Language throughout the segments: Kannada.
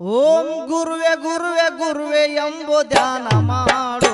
ಓಂ ಗುರುವೆ ಗುರುವೆ ಗುರುವೆ ಎಂಬು ಧ್ಯಾನ ಮಾಡು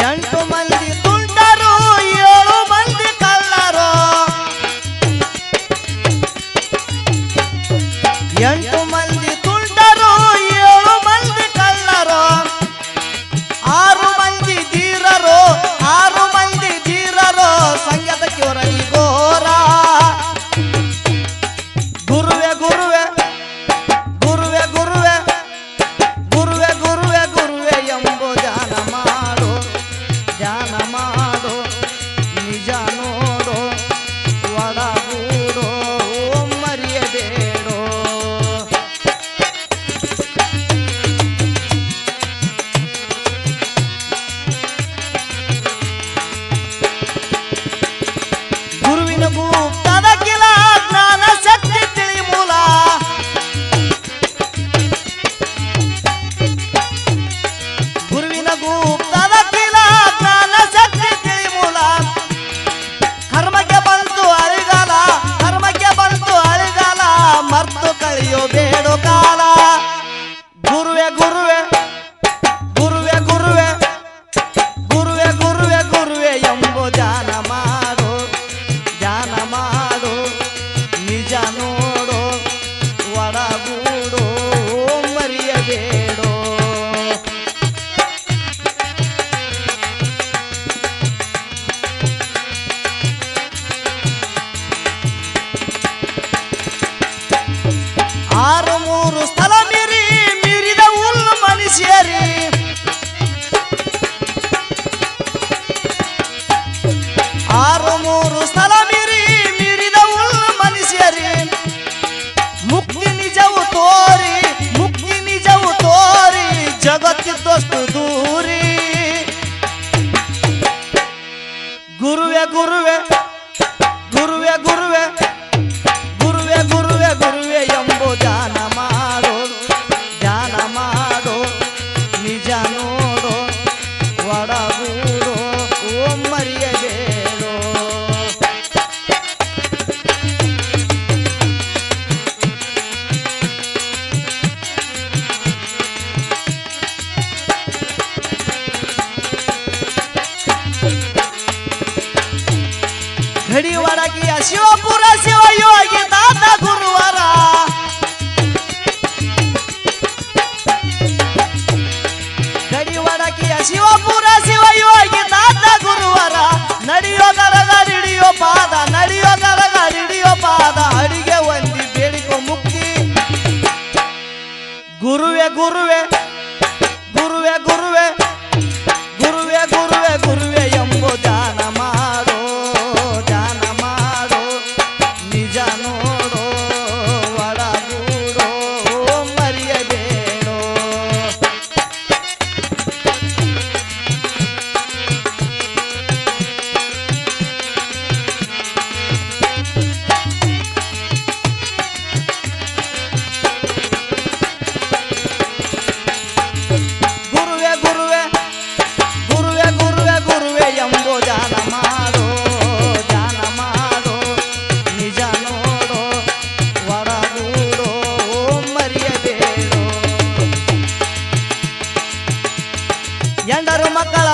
llanto জগতে ಘಡಿವಡಗಿಯ ಶಿವಪುರ ಶಿವಯೋಗಿ ತಾತ ಗುರುವರ. ಘಡಿವಡಗಿಯ ಶಿವಪುರ ಶಿವಯೋಗಿ ತಾತ ಗುರುವರ. ನಡೆಯೋ ಗರಗಡಿಯೋ ಪಾದ, ನಡೆಯೋ ಗರಗಡಿಯೋ ಪಾದ, ಅಡಿಗೆ ಒಂದಿ ಬೇಡಿಕೋ ಮುಕ್ತಿ. ಗುರುವೆ ಗುರುವೆ ಮಕ್ಕಳ